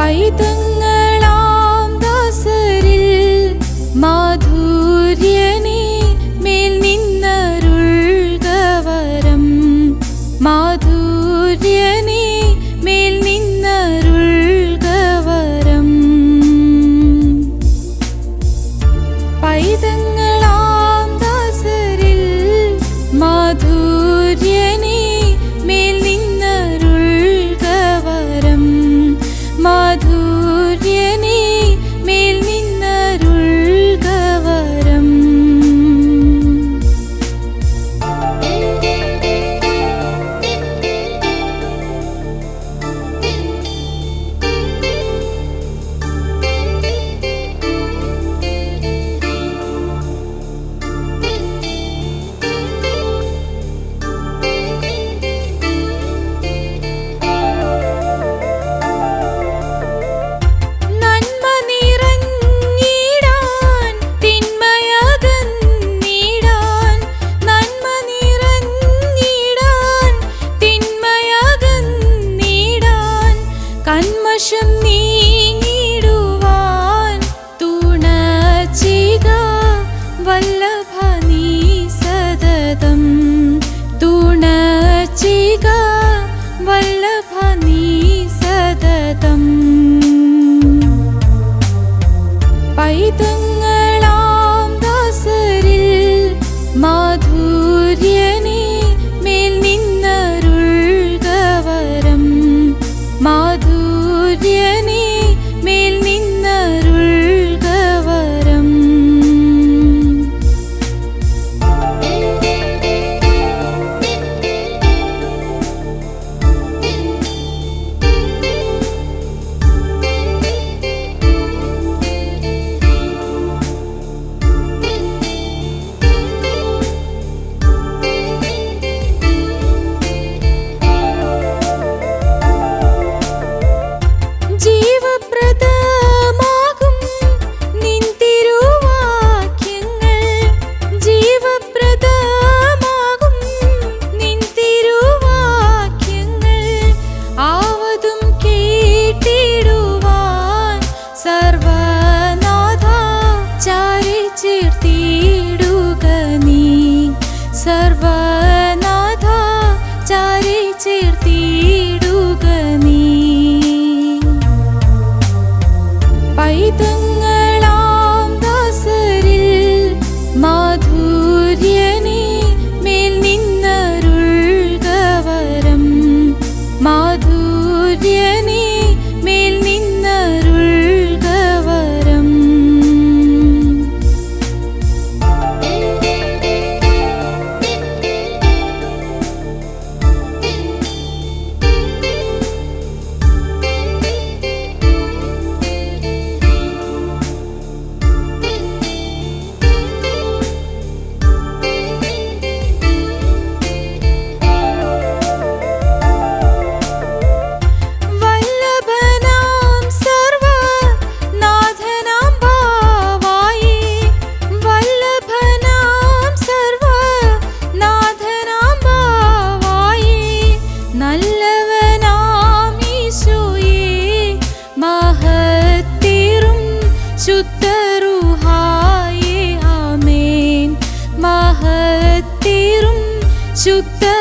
台灯 ദോഷം നീങ്ങിടുവാൻ തുണച്ചിക വല്ലഭ നീ സതതം. തുണച്ചിക വല്ലഭ നീ സതതം. പൈതങ്ങൾ từng 就等